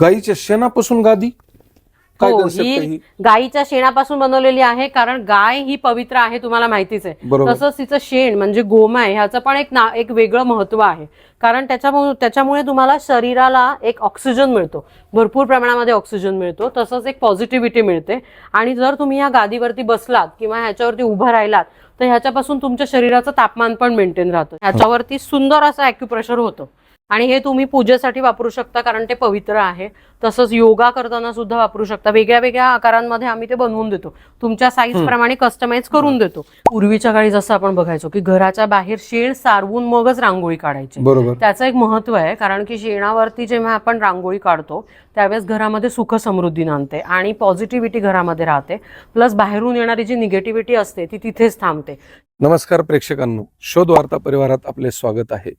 गाईच्या शेणापासून गादी? काय हो concept आहे ही? ही गायीच्या शेणापासून बनवलेली आहे कारण गाय ही पवित्र आहे तुम्हाला माहितीच आहे. बरोबर. तसंच तिचं शेण म्हणजे गोमाय ह्याचं पण एक ना एक वेगळं महत्त्व आहे. कारण त्याच्यामुळे त्याच्यामुळे तुम्हाला शरीराला एक ऑक्सिजन मिळतो. भरपूर प्रमाणामध्ये ऑक्सिजन मिळतो तसंच एक पॉझिटिव्हिटी मिळते. आणि जर तुम्ही या गादीवरती बसलात किंवा ह्याच्यावरती उभं राहिलात तर ह्याच्यापासून तुमच्या शरीराचं तापमान पण मेंटेन राहतं. ह्याच्यावरती सुंदर असं ॲक्युप्रेशर होतं. आणि हे तुम्ही पूजेसाठी वापरू शकता कारण ते पवित्र आहे. तसंच योगा करताना सुद्धा वापरू शकता. वेगळ्या वेगळ्या आकारांमध्ये आम्ही ते बनवून देतो. तुमच्या साईज प्रमाणे कस्टमाइज करून देतो. पूर्वीच्या काळी जसं आपण बघायचो की घराच्या बाहेर शेण सारवून मगच रांगोळी काढायची. बरोबर. त्याचं एक महत्त्व आहे कारण की शेणावरती जेव्हा आपण रांगोळी काढतो त्यावेळेस घरामध्ये सुख समृद्धी नांदते आणि पॉझिटिव्हिटी घरामध्ये राहते. प्लस बाहेरून येणारी जी निगेटिव्हिटी असते ती तिथेच थांबते. नमस्कार प्रेक्षकांनो. शोध वार्ता परिवारात आपले स्वागत आहे.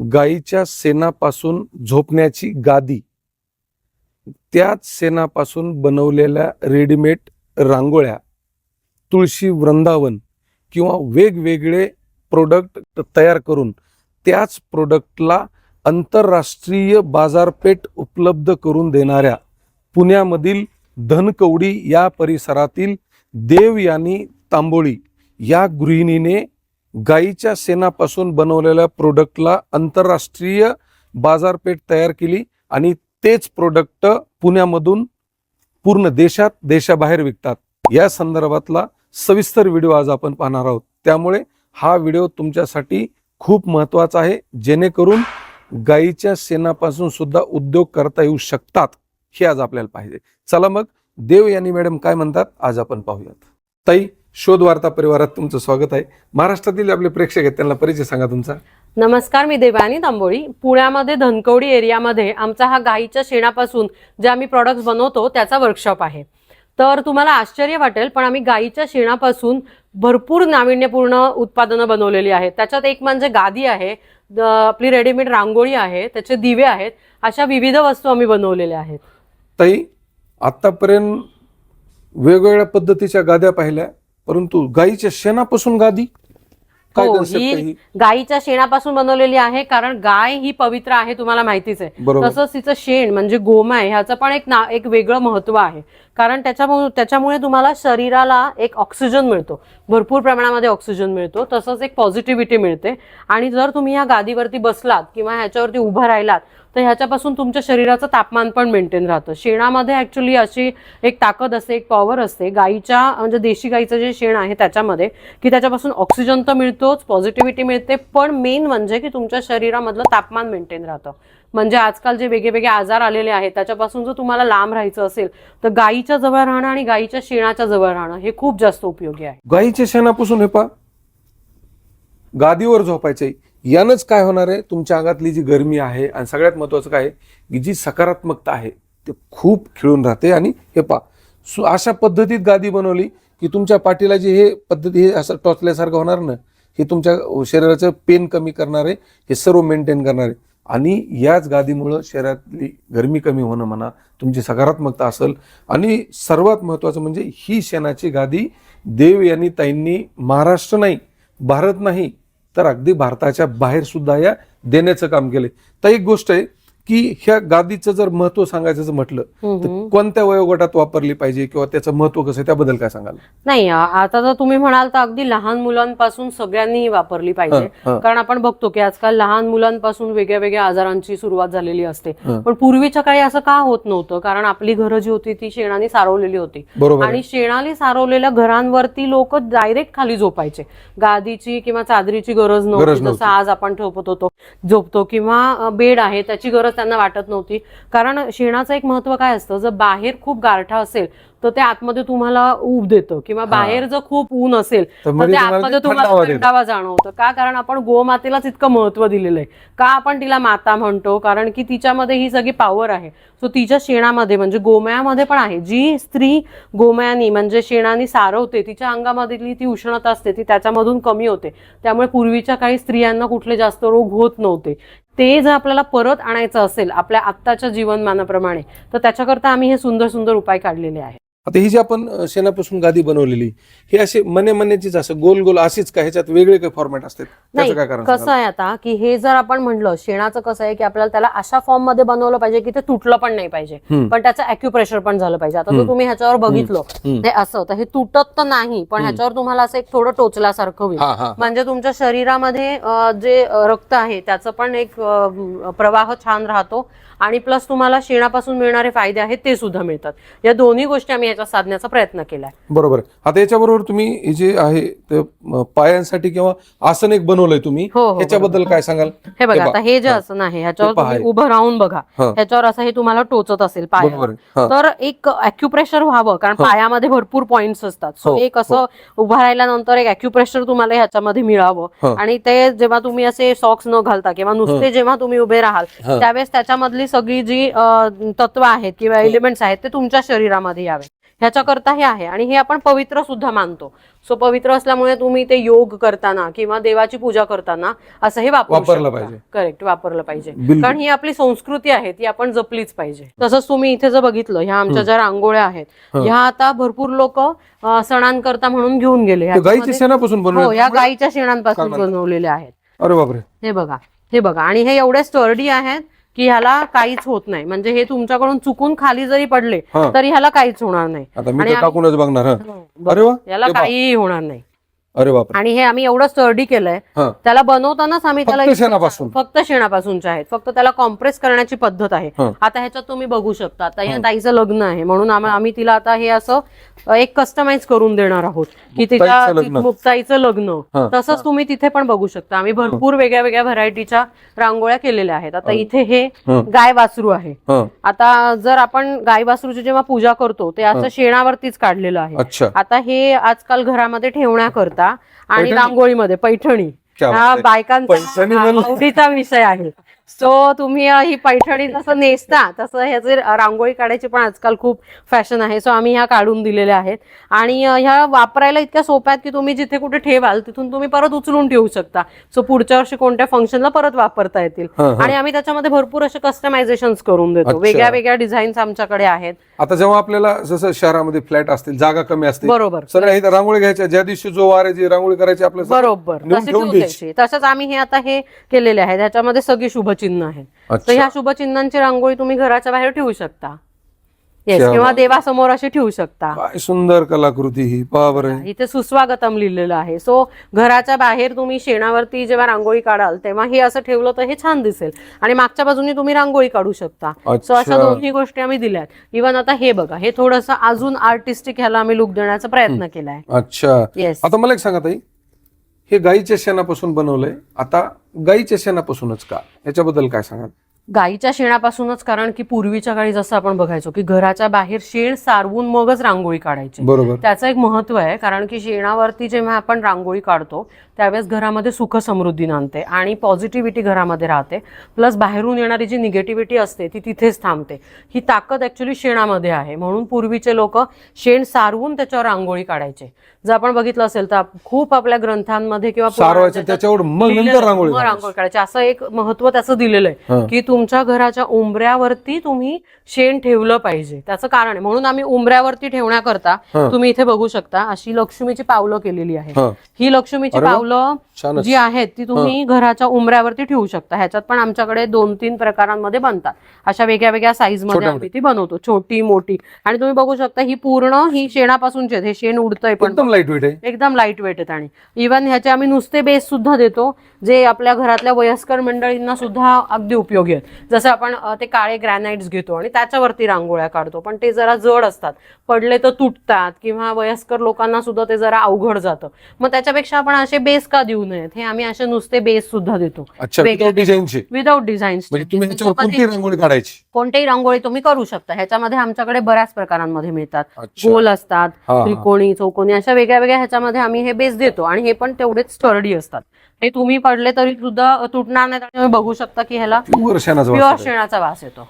गाईच्या सेनापासून झोपण्याची गादी. त्याच सेनापासून बनवलेल्या रेडीमेड रांगोळ्या तुळशी वृंदावन किंवा वेगवेगळे प्रोडक्ट तयार करून त्याच प्रोडक्टला आंतरराष्ट्रीय बाजारपेठ उपलब्ध करून देणाऱ्या पुण्यामधील धनकवडी या परिसरातील देव यानी तांबोळी या गृहिणीने गाईच्या शेणापासून बनवलेल्या प्रोडक्टला आंतरराष्ट्रीय बाजारपेठ तयार केली आणि तेच प्रोडक्ट पुण्यामधून पूर्ण देशात देशाबाहेर विकतात. या संदर्भातला सविस्तर व्हिडिओ आज आपण पाहणार आहोत. त्यामुळे हा व्हिडिओ तुमच्यासाठी खूप महत्त्वाचा आहे. जेणेकरून गाईच्या शेणापासून सुद्धा उद्योग करता येऊ शकतात हे आज आपल्याला पाहिजे. चला मग देव यांनी मॅडम काय म्हणतात? आज आपण पाहूयात. ताई शोध वार्ता परिवारात तुमचं स्वागत आहे. महाराष्ट्रातील आपले प्रेक्षक आहेत त्यांना परिचय सांगा तुमचा. नमस्कार मी देवानी तांबोळी. पुण्यामध्ये धनकवडी एरियामध्ये आमचा हा गाईच्या शेणापासून जे आम्ही प्रॉडक्ट्स बनवतो त्याचा वर्कशॉप आहे. तर तुम्हाला आश्चर्य वाटेल पण आम्ही गाईच्या शेणापासून भरपूर नाविन्यपूर्ण उत्पादनं बनवलेली आहेत. त्याच्यात एक म्हणजे गादी आहे आपली रेडीमेड रांगोळी आहे त्याचे दिवे आहेत अशा विविध वस्तू आम्ही बनवलेल्या आहेत. ताई आतापर्यंत वेगवेगळ्या पद्धतीच्या गाद्या पाहिल्या. परंतु गाईच्या शेणापासून गादी? काय हो, concept ही आहे ही? गाईच्या शेणापासून बनवलेली आहे कारण गाय ही पवित्र आहे तुम्हाला माहितीच आहे. बरोबर. तसंच तिचं शेण म्हणजे गोमाय ह्याचं पण एक ना एक वेगळं महत्त्व आहे. कारण त्याच्यामुळे त्याच्यामुळे तुम्हाला शरीराला एक ऑक्सिजन मिळतो. भरपूर प्रमाणामध्ये ऑक्सिजन मिळतो. तसंच एक पॉझिटिव्हिटी मिळते. आणि जर तुम्ही या गादीवरती बसलात किंवा ह्याच्यावरती उभं राहिलात तर ह्याच्यापासून तुमच्या शरीराचं तापमान पण मेंटेन राहतं. शेणामध्ये ॲक्च्युली अशी एक ताकद असते एक पॉवर असते. गाईच्या म्हणजे देशी गाईचं जे शेण आहे त्याच्यामध्ये की त्याच्यापासून ऑक्सिजन तर मिळतोच पॉझिटिव्हिटी मिळते पण मेन म्हणजे की तुमच्या शरीरामधलं तापमान मेंटेन राहतं. म्हणजे आजकाल जे वेगळे वेगळे आजार आलेले आहेत त्याच्यापासून जर तुम्हाला लांब राहायचं असेल तर गाईच्या जवळ राहणं आणि गाईच्या शेणाच्या जवळ राहणं हे खूप जास्त उपयोगी आहे. गाईच्या शेणापासून हे पा गादीवर झोपायचे. यानंच काय होणार आहे? तुमच्या अंगातली जी गरमी आहे आणि सगळ्यात महत्वाचं काय की जी सकारात्मकता आहे ते खूप खिळून राहते. आणि हे पा सु अशा पद्धतीत गादी बनवली की तुमच्या पाठीला जे हे पद्धती हे असं टोचल्यासारखं होणार ना हे तुमच्या शरीराचं पेन कमी करणारे हे सर्व मेंटेन करणारे. आणि याच गादीमुळं शरीरातली गरमी कमी होणं म्हणा तुमची सकारात्मकता असेल. आणि सर्वात महत्त्वाचं म्हणजे ही शेणाची गादी देव यांनी ताईंनी महाराष्ट्र नाही भारत नाही तर अगदी भारताच्या बाहेरसुद्धा या देण्याचं काम केलं तर एक गोष्ट आहे की ह्या गादीचं जर महत्त्व सांगायचं जर म्हटलं तर. कोणत्या वयोगटात वापरली पाहिजे किंवा त्याचं महत्त्व कसं त्याबद्दल काय सांगाल नाही आता जर तुम्ही म्हणाल तर अगदी लहान मुलांपासून सगळ्यांनी वापरली पाहिजे. कारण आपण बघतो की आजकाल लहान मुलांपासून वेगळ्या वेगळ्या आजारांची सुरुवात झालेली असते. पण पूर्वीच्या काळी असं का होत नव्हतं कारण आपली घरं जी होती ती शेणाने सारवलेली होती. आणि शेणाने सारवलेल्या घरांवरती लोक डायरेक्ट खाली झोपायचे गादीची किंवा चादरीची गरज नव्हती जसं. आज आपण झोपत होतो झोपतो किंवा बेड आहे त्याची गरज त्यांना वाटत नव्हती. कारण शेणाचं एक महत्त्व काय असतं? जर बाहेर खूप गारठा असेल तर ते आतमध्ये तुम्हाला ऊब देतं. किंवा बाहेर जर खूप ऊन असेल तर ते आतमध्ये तुम्हाला. थंडावा जाणवतं. का? कारण आपण गोमातेलाच इतकं महत्त्व दिलेलं आहे का आपण तिला माता म्हणतो? कारण की तिच्यामध्ये ही सगळी पॉवर आहे. सो तिच्या शेणामध्ये म्हणजे गोमयामध्ये पण आहे. जी स्त्री गोमयानी म्हणजे शेणाने सारवते तिच्या अंगामधली ती उष्णता असते ती त्याच्यामधून कमी होते. त्यामुळे पूर्वीच्या काही स्त्रियांना कुठले जास्त रोग होत नव्हते. ते जर आपल्याला परत आणायचं असेल आपल्या आत्ताच्या जीवनमानाप्रमाणे तर त्याच्याकरता आम्ही हे सुंदर सुंदर उपाय काढलेले आहेत. आता ही जी आपण शेणापासून गादी बनवलेली ही अशी मने मनेचीच असं गोल गोल अशीच का ह्याच्यात वेगळे काही फॉर्मॅट असतात? नाही त्याचं काय कारण कसं? आहे आता की हे जर आपण म्हणलं शेणाचं कसं आहे की आपल्याला त्याला अशा फॉर्ममध्ये बनवलं पाहिजे की ते तुटलं पण नाही पाहिजे. पण त्याचं अॅक्युप्रेशर पण झालं पाहिजे. आता तुम्ही ह्याच्यावर बघितलं. हे असं तर हे तुटत तर नाही पण ह्याच्यावर तुम्हाला असं एक थोडं टोचल्यासारखं होईल. म्हणजे तुमच्या शरीरामध्ये जे रक्त आहे त्याचं पण एक प्रवाह छान राहतो. आणि प्लस तुम्हाला शेणापासून मिळणारे फायदे आहेत ते सुद्धा मिळतात या दोन्ही गोष्टी आम्ही याच्यात साधण्याचा प्रयत्न केलाय बरोबर आता याच्याबरोबर तुम्ही जे आहे ते पायांसाठी किंवा आसन एक बनवलंय तुम्ही हो, हो, ह्याच्याबद्दल काय सांगाल हे बघा हे आता. हे जे. असं आहे ह्याच्यावर. उभं राहून बघा. ह्याच्यावर असं हे तुम्हाला टोचत असेल. हा. तर एक अॅक्युप्रेशर व्हावं कारण. पायामध्ये भरपूर पॉइंट्स असतात सो हो, एक असं उभं राहिल्यानंतर एक अॅक्युप्रेशर तुम्हाला ह्याच्यामध्ये मिळावं. आणि ते जेव्हा तुम्ही असे सॉक्स न घालता किंवा नुसते जेव्हा तुम्ही उभे राहाल. त्यावेळेस त्याच्यामधली सगळी जी तत्व आहेत किंवा एलिमेंट्स आहेत ते तुमच्या शरीरामध्ये यावे. ह्याच्याकरता हे आहे आणि हे आपण पवित्र सुद्धा मानतो. सो पवित्र असल्यामुळे तुम्ही ते योग करताना किंवा देवाची पूजा करताना असं हे वापरलं पाहिजे. करेक्ट वापरलं पाहिजे. कारण ही आपली संस्कृती आहे ती आपण जपलीच पाहिजे. तसंच तुम्ही इथे जर बघितलं ह्या आमच्या ज्या रांगोळ्या आहेत हं. ह्या आता भरपूर लोक सणांकरता म्हणून घेऊन गेले. शेणापासून हो बनवलं या गाईच्या शेणांपासून? बनवलेल्या आहेत. अरे बापरे. हे बघा हे बघा. आणि हे एवढे स्टर्डी आहेत की ह्याला काहीच होत नाही. म्हणजे हे तुमच्याकडून चुकून खाली जरी पडले हा. तरी ह्याला काहीच होणार नाही. आता मी तर टाकूनच बघणार हा. अरे वा. याला. काहीही होणार नाही. अरे बापरे. आणि हे आम्ही एवढं स्टर्डी केलंय. हा. त्याला बनवतानाच आम्ही त्याला फक्त शेणापासून? फक्त शेणापासूनच्या आहेत. फक्त त्याला कॉम्प्रेस करण्याची पद्धत आहे. हं. आता ह्याच्यात तुम्ही बघू शकता. आता ह्या ताईचं लग्न आहे. म्हणून आम्हा- आम्ही तिला आता हे असं अ, एक कस्टमाइज करून देणार आहोत. की तिच्या मुक्ताईचं लग्न. मुक्ताईचं लग्न. हं. तसंच तुम्ही तिथे पण बघू शकता. आम्ही भरपूर वेगळ्या वेगळ्या व्हरायटीच्या रांगोळ्या केलेल्या आहेत. आता इथे हे हं. गाय वासरू आहे. हा. आता जर आपण गाय वासरूची जेव्हा पूजा करतो ते असं शेणावरतीच काढलेलं आहे. अच्छा. आता हे आजकाल घरामध्ये ठेवण्याकरता आणि पैठणी? रांगोळीमध्ये पैठणी हा. बायकांचा. आवडीचा विषय आहे सो तुम्ही ही पैठणी जसं नेसता तसं ह्याचे रांगोळी काढायची पण आजकाल खूप फॅशन आहे. सो आम्ही ह्या काढून दिलेल्या आहेत. आणि ह्या वापरायला इतक्या सोप्या आहेत की तुम्ही जिथे कुठे ठेवाल तिथून तुम्ही परत उचलून ठेवू शकता. सो पुढच्या वर्षी कोणत्या फंक्शनला परत वापरता येतील. आणि आम्ही त्याच्यामध्ये भरपूर असे कस्टमायझेशन करून देतो. वेगळ्या वेगळ्या डिझाईन्स आमच्याकडे आहेत. आता जेव्हा आपल्याला जसं शहरामध्ये फ्लॅट असतील जागा कमी असते बरोबर. सगळ्या रांगोळी घ्यायच्या ज्या दिवशी जो वार आहे जी रांगोळी करायची आपल्या बरोबर. तसे तसंच आम्ही हे आता हे केलेले आहेत. ह्याच्यामध्ये सगळी शुभचिन्ह आहेत तर ह्या शुभचिन्हांची रांगोळी तुम्ही घराच्या बाहेर ठेवू शकता. येस किंवा. देवासमोर अशी ठेवू शकता. काय सुंदर कलाकृती ही पहा बरं इथे सुस्वागतम लिहिलेलं आहे. सो घराच्या बाहेर तुम्ही शेणावरती जेव्हा रांगोळी काढाल तेव्हा हे असं ठेवलं तर हे छान दिसेल. आणि मागच्या बाजूने तुम्ही रांगोळी काढू शकता. सो. अशा दोन्ही गोष्टी आम्ही दिल्यात. इव्हन आता हे बघा हे थोडंसं अजून आर्टिस्टिक ह्याला आम्ही लुक देण्याचा प्रयत्न केलाय. अच्छा. येस आता मला एक सांगा ताई. हे गाईच्या शेणापासून बनवलंय. आता गाईच्या शेणापासूनच का? याच्याबद्दल काय सांगाल? गाईच्या शेणापासूनच कारण की पूर्वीच्या काळी जसं आपण बघायचो की घराच्या बाहेर शेण सारवून मगच रांगोळी काढायची. बरोबर. त्याचं एक महत्त्व आहे कारण की शेणावरती जेव्हा आपण रांगोळी काढतो त्यावेळेस घरामध्ये सुख समृद्धी नांदते आणि पॉझिटिव्हिटी घरामध्ये राहते. प्लस बाहेरून येणारी जी निगेटिव्हिटी असते ती तिथेच थांबते. ही ताकद ऍक्च्युली शेणामध्ये आहे. म्हणून पूर्वीचे लोक शेण सारवून त्याच्यावर रांगोळी काढायचे. जर आपण बघितलं असेल तर खूप आपल्या ग्रंथांमध्ये किंवा रांगोळी काढायची. असं एक महत्त्व त्याचं दिलेलं आहे. की तुमच्या घराच्या उंबऱ्यावरती तुम्ही शेण ठेवलं पाहिजे. त्याचं कारण आहे. म्हणून आम्ही उंबऱ्यावरती ठेवण्याकरता. तुम्ही इथे बघू शकता अशी लक्ष्मीची पावलं केलेली आहे हं. लक्ष्मीची. पावलं जी आहेत ती तुम्ही घराच्या उंबऱ्यावरती ठेवू शकता. ह्याच्यात पण आमच्याकडे दोन तीन प्रकारांमध्ये बनतात. अशा वेगळ्या वेगळ्या साईजमध्ये आम्ही ती बनवतो. छोटी मोठी. आणि तुम्ही बघू शकता ही पूर्ण ही शेणापासूनची आहेत. हे शेण उडतंय पण. एकदम लाइट वेट आहे. एकदम लाइट वेट आहेत आणि इव्हन ह्याचे आम्ही नुसते बेस सुद्धा देतो जे आपल्या घरातल्या वयस्कर मंडळींना सुद्धा अगदी उपयोगी आहेत जसं आपण ते काळे ग्रॅनाइट्स घेतो आणि त्याच्यावरती रांगोळ्या काढतो पण ते जरा जड असतात. पडले तर तुटतात किंवा वयस्कर लोकांना सुद्धा ते जरा अवघड जातं. मग त्याच्यापेक्षा आपण असे बेस का देऊ नयेत? हे आम्ही असे नुसते बेस सुद्धा देतो. रांगोळी काढायची? कोणतेही रांगोळी तुम्ही करू शकता. ह्याच्यामध्ये आमच्याकडे बऱ्याच प्रकारांमध्ये मिळतात. गोल असतात. त्रिकोणी चौकोनी अशा वेगळ्या वेगळ्या ह्याच्यामध्ये आम्ही हे बेस देतो. आणि हे पण तेवढेच स्टर्डी असतात. हे तुम्ही पडले तरी सुद्धा तुटणार आणि तुम्ही बघू शकता की ह्याला प्युअर शेणाचा प्युअर वास आहे. शेणाचा वास येतो.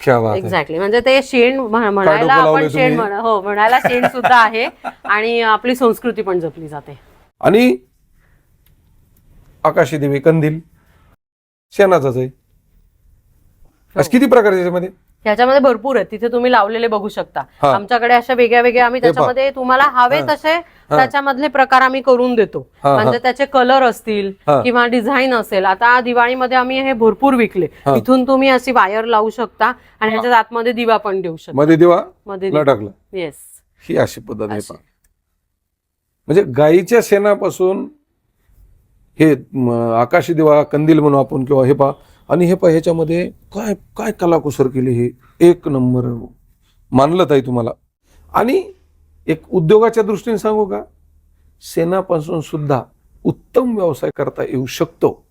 क्या बात आहे. एक्झॅक्टली म्हणजे ते शेण म्ह- म्हणायला डोकं आपण शेण तुम्ही? म्हणा हो म्हणायला शेण सुद्धा आहे आणि आपली संस्कृती पण जपली जाते. आणि आकाशी देवी कंदील शेणाचाच आहे. असे किती प्रकार आहे त्याच्यामध्ये? ह्याच्यामध्ये भरपूर आहेत तिथे तुम्ही लावलेले बघू शकता हा. आमच्याकडे अशा वेगळ्या वेगळ्या आम्ही. त्याच्यामध्ये तुम्हाला हवे. तसे त्याच्यामधले प्रकार आम्ही करून देतो हा, हा. म्हणजे त्याचे कलर असतील हा. किंवा डिझाईन असेल आता दिवाळीमध्ये आम्ही हे भरपूर विकले हा. इथून तुम्ही अशी वायर लावू शकता आणि ह्याच्यात आतमध्ये दिवा पण देऊ शकता मध्ये दिवा मध्ये लटकला येस ही अशी पद्धत आहे अशी. पहा. म्हणजे गाईच्या शेणापासून हे म, आकाशी दिवा कंदील म्हणू आपण किंवा हे पहा आणि हे पहा ह्याच्यामध्ये काय काय कलाकुसर केली हे? एक नंबर. मानलं ताई तुम्हाला. आणि एक उद्योगाच्या दृष्टीने सांगू का? सेनापासून सुद्धा उत्तम व्यवसाय करता येऊ शकतो.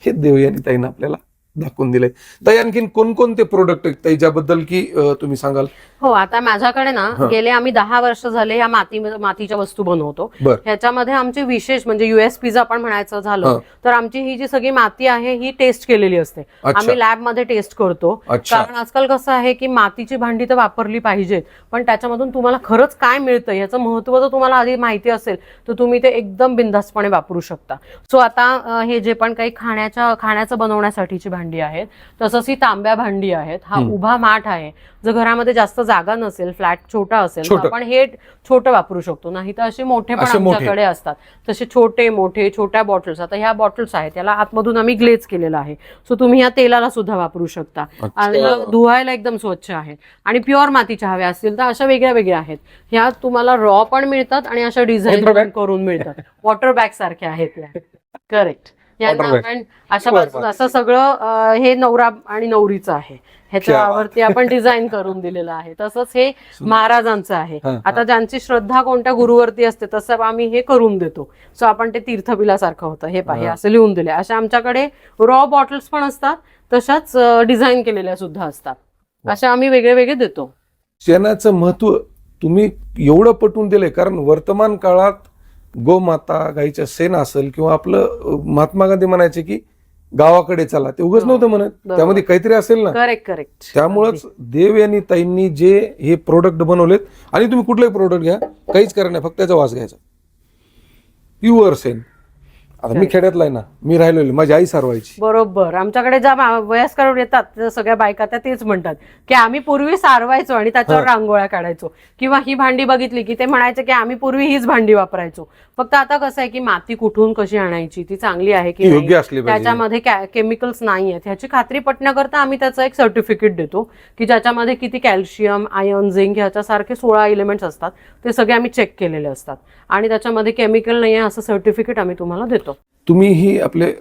हे देवयानी ताईनं आपल्याला दाखवून दिलंय. ताई आणखीन कोणकोणते प्रोडक्ट आहेत? ताई ज्याबद्दल की तुम्ही सांगाल? हो आता माझ्याकडे ना. गेले आम्ही दहा वर्ष झाले या माती मातीच्या वस्तू बनवतो. ह्याच्यामध्ये आमचे विशेष म्हणजे युएसपी आपण म्हणायचं. झालं तर आमची ही जी सगळी माती आहे ही टेस्ट केलेली असते. आम्ही लॅबमध्ये टेस्ट करतो. कारण आजकाल कसं आहे की मातीची भांडी तर वापरली पाहिजेत पण त्याच्यामधून तुम्हाला खरंच काय मिळतं याचं महत्त्व जर तुम्हाला आधी माहिती असेल तर तुम्ही ते एकदम बिंदास्तपणे वापरू शकता. सो आता हे जे पण काही खाण्याच्या खाण्याचं बनवण्यासाठीची भांडी आहेत तसंच ही तांब्या भांडी आहेत हा. उभा माठ आहे जर घरामध्ये जास्त जागा नसेल फ्लॅट छोटा असेल तर. आपण हे छोटं वापरू शकतो. नाही तर असे मोठे पण. आमच्याकडे असतात. तसे छोटे मोठे छोट्या बॉटल्स आता ह्या बॉटल्स आहेत त्याला आतमधून आम्ही ग्लेज केलेला आहे. सो तुम्ही या तेलाला सुद्धा वापरू शकता. आणि. धुवायला एकदम स्वच्छ आहे. आणि प्युअर मातीच्या हव्या असतील तर अशा वेगळ्या वेगळ्या आहेत. ह्या तुम्हाला रॉ पण मिळतात आणि अशा डिझाईन? करून मिळतात. वॉटर बॅग सारख्या आहेत करेक्ट यांना. आपण अशा असं सगळं हे नवरा आणि नवरीचं आहे. ह्याच्यावरती आपण डिझाईन करून दिलेलं आहे. तसंच हे महाराजांचं आहे. आता ज्यांची श्रद्धा कोणत्या गुरुवरती असते तसं आम्ही हे करून देतो. सो आपण ते तीर्थबिलासारखं होतं. हे पाहिजे. असं लिहून दिले अशा आमच्याकडे रॉ बॉटल्स पण असतात तशाच डिझाईन केलेल्या सुद्धा असतात. अशा आम्ही वेगळे वेगळे देतो. शेणाचं महत्त्व तुम्ही एवढं पटवून दिलंय कारण वर्तमान काळात गोमाता गाईच्या शेण असेल किंवा आपलं महात्मा गांधी म्हणायचे की गावाकडे चला. ते उगच हो. नव्हतं म्हणत. त्यामध्ये काहीतरी असेल ना. करेक्ट करेक्ट त्यामुळंच देव यांनी ताईंनी जे हे प्रोडक्ट बनवलेत आणि तुम्ही कुठलंही प्रोडक्ट घ्या काहीच करा नाही फक्त त्याचा वास घ्यायचा. प्युअर सेन आता मी. खेड्यातला आहे ना मी राहिलेलो माझी आई सारवायची. बरोबर. आमच्याकडे ज्या वयस्कर येतात त्या सगळ्या बायका त्या तेच म्हणतात की आम्ही पूर्वी सारवायचो आणि त्याच्यावर. रांगोळ्या काढायचो. किंवा ही भांडी बघितली की ते म्हणायचे की आम्ही पूर्वी हीच भांडी वापरायचो. फक्त आता कसं आहे की माती कुठून कशी आणायची ती चांगली आहे की योग्य असली त्याच्यामध्ये केमिकल्स नाही आहेत. ह्याची खात्री पटण्याकरता आम्ही त्याचं एक सर्टिफिकेट देतो की ज्याच्यामध्ये किती कॅल्शियम आयर्न झिंक ह्याच्यासारखे सोळा एलिमेंट्स असतात ते सगळे आम्ही चेक केलेले असतात. आणि त्याच्यामध्ये केमिकल नाही आहे असं सर्टिफिकेट आम्ही तुम्हाला देतो. तुम्ही ही आपले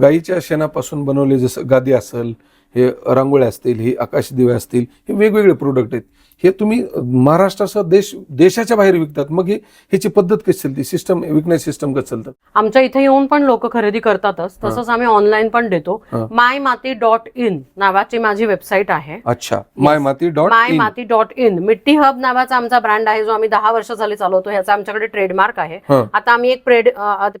गाईच्या शेणापासून बनवले जसं गादी असेल हे रांगोळ्या असतील हे आकाश दिवे असतील हे वेगवेगळे प्रोडक्ट आहेत. हे तुम्ही महाराष्ट्रासह देश देशाच्या बाहेर विकतात. मग हे ह्याची पद्धत कशी चालते? सिस्टम विकण्याची सिस्टम कसं चालतं आमच्या इथे येऊन पण लोक खरेदी करतातच. तसंच आम्ही ऑनलाईन पण देतो. हा. माय माती डॉट इन नावाची माझी वेबसाईट आहे. अच्छा. My Mati dot my in. Mati dot in. Mitti hub नावाचा आमचा ब्रँड आहे जो आम्ही दहा वर्ष झाले चालवतो. ह्याचा आमच्याकडे ट्रेडमार्क आहे. हं. आता आम्ही एक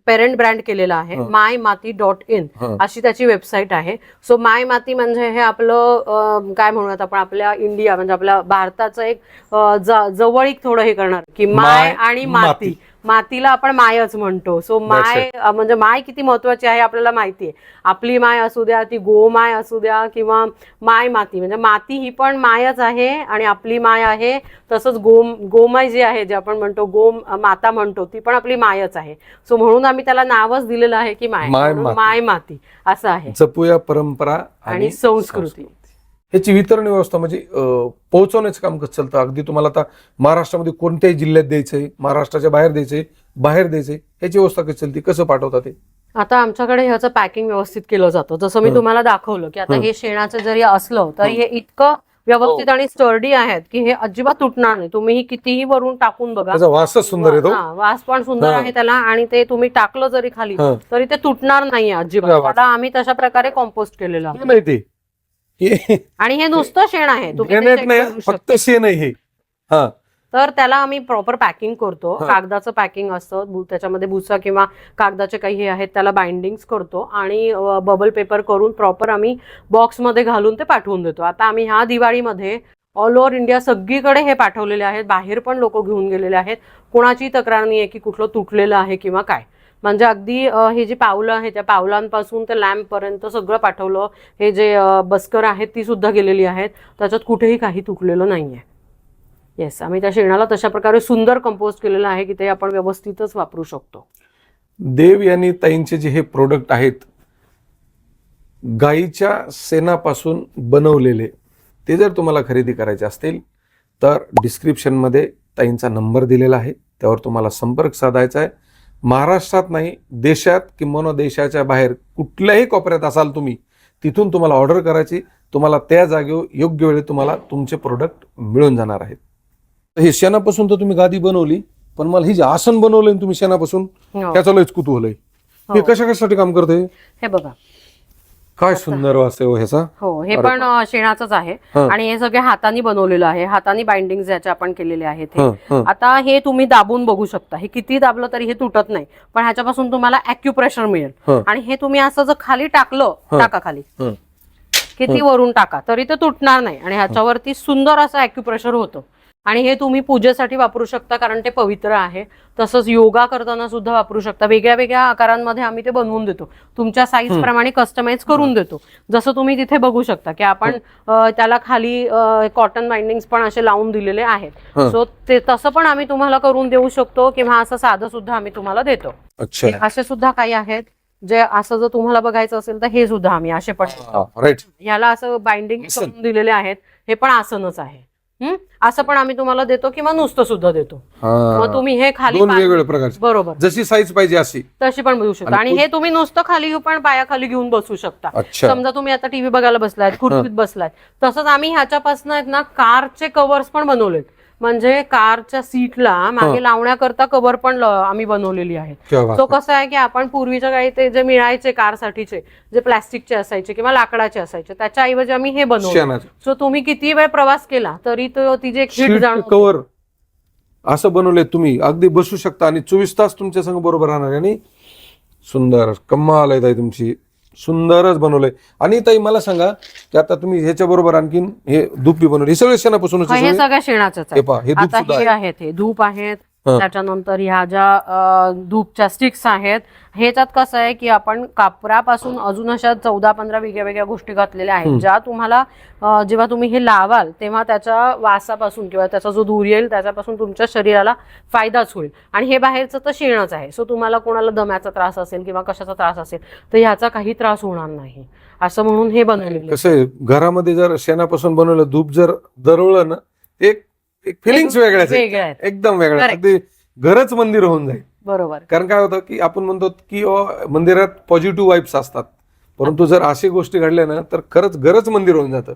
पेरेंट ब्रँड केलेला आहे हं. माय माती डॉट इन. हं. अशी त्याची वेबसाईट आहे. सो माय माती म्हणजे हे आपलं अं, काय म्हणूयात आपण आपल्या इंडिया म्हणजे आपल्या भारताचं एक जवळीक थोडं हे करणार. की माय आणि माती. माती. मातीला आपण मायच म्हणतो. सो माय म्हणजे माय किती महत्वाची आहे आपल्याला माहिती आहे. आपली माय असू द्या ती गोमाय असू द्या किंवा माय माती. म्हणजे माती ही पण मायच आहे आणि आपली माय आहे. तसंच गो गोमाय जी आहे जे आपण म्हणतो गो माता म्हणतो ती पण आपली मायच आहे. सो म्हणून आम्ही त्याला नावच दिलेलं आहे की माय. माय म्हणून माती. माय माती. असं आहे. जपूया परंपरा आणि संस्कृती. ह्याची वितरण व्यवस्था म्हणजे पोहोचवण्याचं काम कसं चालतं. अगदी तुम्हाला आता महाराष्ट्रामध्ये कोणत्याही जिल्ह्यात द्यायचंय महाराष्ट्राच्या बाहेर द्यायचंय बाहेर द्यायचंय ह्याची व्यवस्था कशी चालते. कसं पाठवतात ते आता आमच्याकडे ह्याचं पॅकिंग व्यवस्थित केलं जातं. जसं मी हं. तुम्हाला दाखवलं की आता हं. हे शेणाचं जरी असलं तर हं. हे इतकं व्यवस्थित आणि स्टर्डी आहेत की हे अजिबात तुटणार नाही. तुम्ही ही कितीही वरून टाकून बघा. वासच सुंदर येतो. हा, वास पण सुंदर हा. आहे त्याला आणि ते तुम्ही टाकलं जरी खाली हा. तरी ते तुटणार नाही अजिबात. आम्ही तशा प्रकारे कॉम्पोस्ट केलेलं आहे. हे नाही ते हे आणि हे नुसतं शेण आहे. नाही. फक्त शेण आहे हे. हा. तर त्याला आम्ही प्रॉपर पॅकिंग करतो. कागदाचं पॅकिंग असतं. त्याच्यामध्ये भुसा किंवा कागदाचे काही हे आहेत त्याला बाइंडिंग करतो. आणि बबल पेपर करून प्रॉपर आम्ही बॉक्समध्ये घालून ते पाठवून देतो. आता आम्ही ह्या दिवाळीमध्ये ऑल ओव्हर इंडिया सगळीकडे हे पाठवलेले आहेत. बाहेर पण लोक घेऊन गेलेले आहेत. कोणाची तक्रार नाही आहे की कुठलं तुटलेलं आहे किंवा काय. म्हणजे अगदी हे जे पावलं आहे त्या पावलांपासून ते लॅम्पपर्यंत सगळं पाठवलं. हे जे बस्कर आहेत ती सुद्धा गेलेली आहेत. त्याच्यात कुठेही काही तुटलेलं आहे येस आम्ही त्या शेणाला तशा प्रकारे सुंदर कंपोस्ट केलेलं आहे की ते आपण व्यवस्थितच वापरू शकतो. देव यांनी ताईंचे जे हे प्रोडक्ट आहेत गाईच्या सेनापासून बनवलेले ते जर तुम्हाला खरेदी करायचे असतील तर डिस्क्रिप्शनमध्ये ताईंचा नंबर दिलेला आहे. त्यावर तुम्हाला संपर्क साधायचा आहे. महाराष्ट्रात नाही देशात किंवा देशाच्या बाहेर कुठल्याही कोपऱ्यात असाल तुम्ही तिथून तुम्हाला ऑर्डर करायची तुम्हाला त्या जागेवर योग्य वेळी तुम्हाला तुमचे प्रोडक्ट मिळून जाणार आहेत हे शेणापासून तर तुम्ही गादी बनवली पण मला हे जे आसन बनवलंय ना तुम्ही शेणापासून हो. त्याचं लयच कुतूहल आहे हे हो. कशा कशासाठी काम करते हे बघा काय सुंदर वास आहे हो ह्याचा? हो हे पण शेणाचंच आहे. आणि हे सगळे हाताने बनवलेलं आहे. हाताने बाइंडिंग ज्याचे आपण केलेले आहेत. आता हे तुम्ही दाबून बघू शकता. हे किती दाबलं तरी हे तुटत नाही. पण ह्याच्यापासून तुम्हाला अॅक्युप्रेशर मिळेल. आणि हे तुम्ही असं जर खाली टाकलं. टाका खाली. किती वरून टाका तरी ते तुटणार नाही. आणि ह्याच्यावरती सुंदर असं अॅक्युप्रेशर होतं. आणि हे तुम्ही पूजेसाठी वापरू शकता कारण ते पवित्र आहे. तसंच योगा करताना सुद्धा वापरू शकता. वेगळ्या वेगळ्या आकारांमध्ये आम्ही ते बनवून देतो. तुमच्या साईज प्रमाणे कस्टमाइज करून देतो. जसं तुम्ही तिथे बघू शकता की आपण त्याला खाली कॉटन बाइंडिंग पण असे लावून दिलेले आहेत. सो ते तसं पण आम्ही तुम्हाला करून देऊ शकतो किंवा असं साधं सुद्धा आम्ही तुम्हाला देतो. असे सुद्धा काही आहेत जे असं जर तुम्हाला बघायचं असेल तर हे सुद्धा आम्ही असे पण याला असं बाइंडिंग दिलेले आहेत. हे पण आसनच आहे? असं पण आम्ही तुम्हाला देतो किंवा नुसतं सुद्धा देतो. मग तुम्ही हे खाली दोन वेगवेगळ्या प्रकारचे. बरोबर. जशी साईज पाहिजे अशी. तशी पण बसू शकता. आणि हे तुम्ही नुसतं खाली पण पायाखाली घेऊन बसू शकता. अच्छा. समजा तुम्ही आता टीव्ही बघायला बसलायत खुर्चीत बसलायत तसंच आम्ही ह्याच्यापासून आहेत ना कारचे कव्हर्स पण बनवलेत. म्हणजे कारच्या सीटला मागे लावण्याकरता कव्हर पण आम्ही बनवलेली बात तो आहे. कसं आहे की आपण पूर्वीच्या काही ते जे मिळायचे कारसाठीचे जे प्लास्टिकचे असायचे किंवा लाकडाचे असायचे त्याच्याऐवजी आम्ही हे बनवलं. सो तुम्ही किती वेळ प्रवास केला तरी तो ती जे हिट शीट जाणवते कव्हर. असं बनवलंय तुम्ही. अगदी बसू शकता आणि चोवीस तास तुमच्या संग बरोबर राहणार आहे. आणि सुंदर कम्माल आहे ताई तुमची. सुंदरच बनवलंय आणि ताई मला सांगा की आता तुम्ही ह्याच्या बरोबर आणखीन हे धूप बी बनवले हे सगळे शेणापासूनच आहे हे सगळे? सगळ्या शेणाचंच हे पहा हे धूप सुद्धा आहे आहेत हे धूप आहेत. त्याच्यानंतर ह्या ज्या धूपच्या स्टिक्स आहेत ह्याच्यात कसं आहे की आपण कापरापासून अजून अशा चौदा पंधरा वेगळ्या वेगळ्या गोष्टी घातलेल्या आहेत. ज्या तुम्हाला जेव्हा तुम्ही हे लावाल तेव्हा त्याच्या वासापासून किंवा त्याचा जो धूर येईल त्याच्यापासून तुमच्या शरीराला फायदाच होईल. आणि हे बाहेरचं तर शेणच आहे. सो तुम्हाला कोणाला दम्याचा त्रास असेल किंवा कशाचा त्रास असेल तर ह्याचा काही त्रास होणार नाही. असं म्हणून हे बनवलेलं. कसं घरामध्ये जर शेणापासून बनवलं धूप जर दरवळलं ना एक फिलिंग्स वेगळ्याच आहे. वेगळं आहे एकदम वेगळ्या Correct. अगदी घरच मंदिर होऊन जाईल. बरोबर. कारण काय होतं की आपण म्हणतो की अ, मंदिरात पॉझिटिव्ह वाईब्स असतात. परंतु जर अशी गोष्टी घडल्या ना तर खरंच घरच मंदिर होऊन जातं.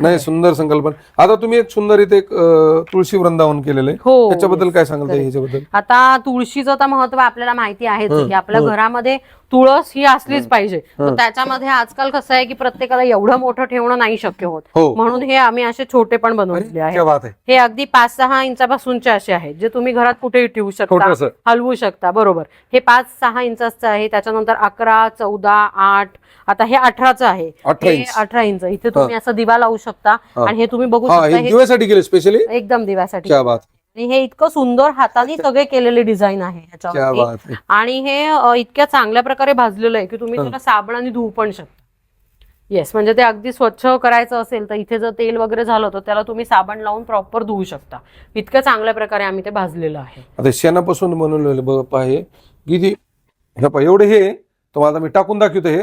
नाही सुंदर संकल्पना. आता तुम्ही एक सुंदर इथे एक अ, तुळशी वृंदावन केलेलं आहे. हो. त्याच्याबद्दल काय सांगाल ताई. ह्याच्याबद्दल आता तुळशीचं तर महत्त्व आपल्याला माहिती आहेच हं, की आपल्या हं. घरामध्ये तुळस ही असलीच पाहिजे. तर हं. त्याच्यामध्ये आजकाल कसं आहे की प्रत्येकाला एवढं मोठं ठेवणं नाही शक्य होत. हो. म्हणून हे आम्ही असे छोटे पण बनवलेले अरे, आहेत. क्या बात आहे. हे अगदी पाच सहा इंचापासूनचे असे आहेत जे तुम्ही घरात कुठेही ठेवू शकता छोटस. हलवू शकता बरोबर. हे पाच सहा इंचाचं आहे त्याच्यानंतर अकरा चौदा आठ आता हे अठराचं आहे. अठरा इंच. इथे तुम्ही असं दिवा लावू शकता. आणि हे तुम्ही बघू शकता दिव्यासाठी केले स्पेशली एकदम दिव्यासाठी. क्या बात. आणि हे इतकं सुंदर हाताने सगळे केलेले डिझाईन आहे ह्याच्यावरती आणि हे इतक्या चांगल्या प्रकारे भाजलेलं आहे की तुम्ही. त्याला साबणाने धुवू पण शकता. येस म्हणजे ते अगदी स्वच्छ करायचं असेल तर इथे जर तेल वगैरे झालं तर त्याला तुम्ही साबण लावून प्रॉपर धुवू शकता. इतक्या चांगल्या प्रकारे आम्ही ते भाजलेलं आहे. आता शेणापासून बनवलेलं बघ पहा किती पहा एवढे हे तुम्हाला मी टाकून दाखवतो हे.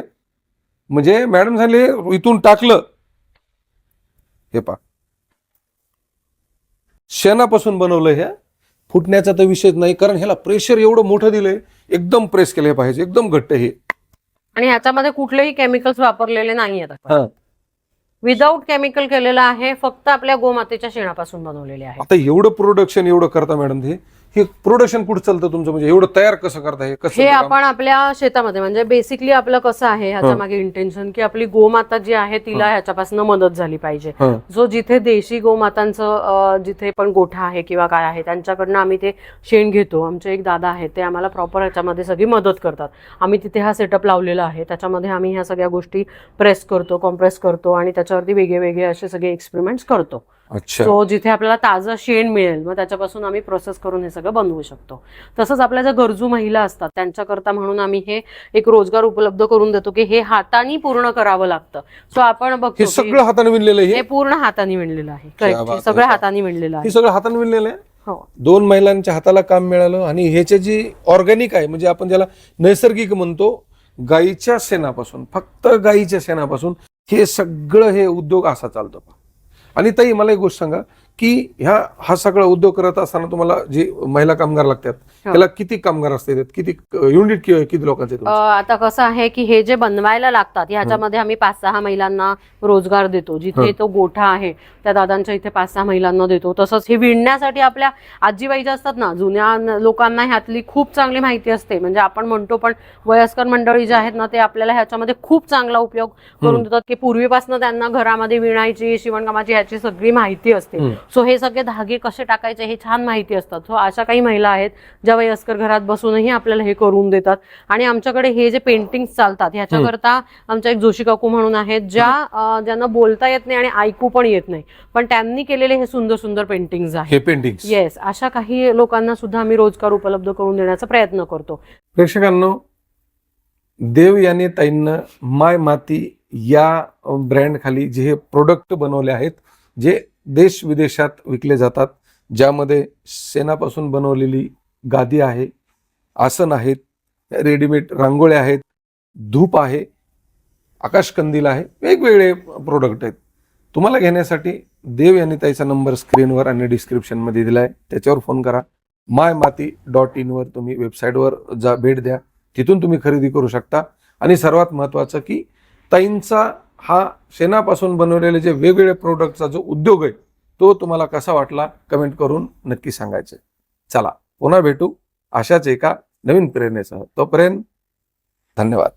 म्हणजे मॅडम झाले इथून टाकलं. हे पहा. शेणापासून बनवलं हे. फुटण्याचा तर विषयच नाही कारण ह्याला प्रेशर एवढं मोठं दिलंय. एकदम प्रेस केलं पाहिजे एकदम घट्ट हे. आणि ह्याच्यामध्ये कुठलेही केमिकल्स वापरलेले नाही आहेत हा. विदाऊट केमिकल केलेलं आहे फक्त आपल्या गोमातेच्या शेणापासून बनवलेले आहे आता एवढं प्रोडक्शन एवढं करता मॅडम ते हे प्रोडक्शन कुठं चालतं तुमचं? म्हणजे एवढं तयार कसं करता हे? कसं हे काम? आपण आपल्या शेतामध्ये म्हणजे बेसिकली आपलं कसं आहे ह्याच्या हं. मागे इंटेन्शन की आपली गोमाता जी आहे तिला ह्याच्यापासून मदत झाली पाहिजे. हा. जो जिथे देशी गोमातांचं अ, जिथे पण गोठा आहे किंवा काय आहे त्यांच्याकडनं आम्ही ते शेण घेतो. आमचे एक दादा आहेत ते आम्हाला प्रॉपर ह्याच्यामध्ये सगळी मदत करतात. आम्ही तिथे हा सेटअप लावलेला आहे. त्याच्यामध्ये आम्ही ह्या सगळ्या गोष्टी प्रेस करतो कॉम्प्रेस करतो आणि त्याच्यावरती वेगळे वेगळे असे सगळे एक्सपेरिमेंट्स करतो. सो जिथे आपल्याला ताजं शेण मिळेल मग त्याच्यापासून आम्ही प्रोसेस करून हे सगळं बनवू शकतो. तसंच आपल्या ज्या गरजू महिला असतात त्यांच्याकरता म्हणून आम्ही हे एक रोजगार उपलब्ध करून देतो की हे हाताने पूर्ण करावं लागतं. सो आपण बघतो की सगळं हाताने विणलेलं आहे हे? पूर्ण हाताने विणलेलं आहे. सगळं. हाताने विणलेलं आहे. सगळं हाताने विणलेलं आहे? हो. दोन महिलांच्या हाताला काम मिळालं आणि ह्याचे जी ऑर्गॅनिक आहे म्हणजे आपण ज्याला नैसर्गिक म्हणतो गाईच्या शेणापासून फक्त गाईच्या शेणापासून हे सगळं हे उद्योग असा चालतो. आणि ताई मला एक गोष्ट सांगा. की ह्या हा सगळा उद्योग करत असताना तुम्हाला जे महिला कामगार लागतात त्याला किती कामगार असतात किती युनिट किती लोकांचे आता कसं आहे की हे जे बनवायला लागतात ह्याच्यामध्ये आम्ही पाच सहा महिलांना रोजगार देतो. जिथे हं. तो गोठा आहे त्या दादांच्या इथे पाच सहा महिलांना देतो. तसंच हे विणण्यासाठी आपल्या आजीबाई ज्या असतात ना जुन्या लोकांना ह्यातली खूप चांगली माहिती असते. म्हणजे आपण म्हणतो पण वयस्कर मंडळी जे आहेत ना ते आपल्याला ह्याच्यामध्ये खूप चांगला उपयोग करून हं. देतात. की पूर्वीपासून त्यांना घरामध्ये विणायची शिवणकामाची ह्याची सगळी माहिती असते. हं. सो हे सगळे धागे कसे टाकायचे हे छान माहिती असतात. सो अशा काही महिला आहेत ज्या वयस्कर घरात बसूनही आपल्याला हे करून देतात. आणि आमच्याकडे हे जे पेंटिंग चालतात ह्याच्याकरता आमच्या एक जोशी काकू म्हणून आहेत ज्या ज्यांना बोलता येत नाही आणि ऐकू पण येत नाही. पण त्यांनी केलेले हे सुंदर सुंदर पेंटिंग आहेत. हे पेंटिंग येस अशा काही लोकांना सुद्धा आम्ही रोजगार उपलब्ध करून देण्याचा प्रयत्न करतो. प्रेक्षकांनो देव याने ताईंना माय माती या ब्रँड खाली जे हे प्रोडक्ट बनवले आहेत जे देश विदेशात विकले जातात ज्यामध्ये शेणापासून बनवलेली गादी आहे आसन आहेत रेडीमेड रांगोळ्या आहेत धूप आहे आकाशकंदील आहे वेगवेगळे प्रोडक्ट आहेत. तुम्हाला घेण्यासाठी देव यांनी ताईचा नंबर स्क्रीनवर आणि डिस्क्रिप्शनमध्ये दिला आहे त्याच्यावर फोन करा. माय माती डॉट इनवर तुम्ही वेबसाईटवर जा भेट द्या. तिथून तुम्ही खरेदी करू शकता. आणि सर्वात महत्त्वाचं की ताईंचा हा शेणापासून बनवलेले जे वेगवेगळे प्रोडक्टचा जो उद्योग आहे तो तुम्हाला कसा वाटला कमेंट करून नक्की सांगायचं. चला पुन्हा भेटू अशाच एका नवीन प्रेरणेसह. तोपर्यंत धन्यवाद.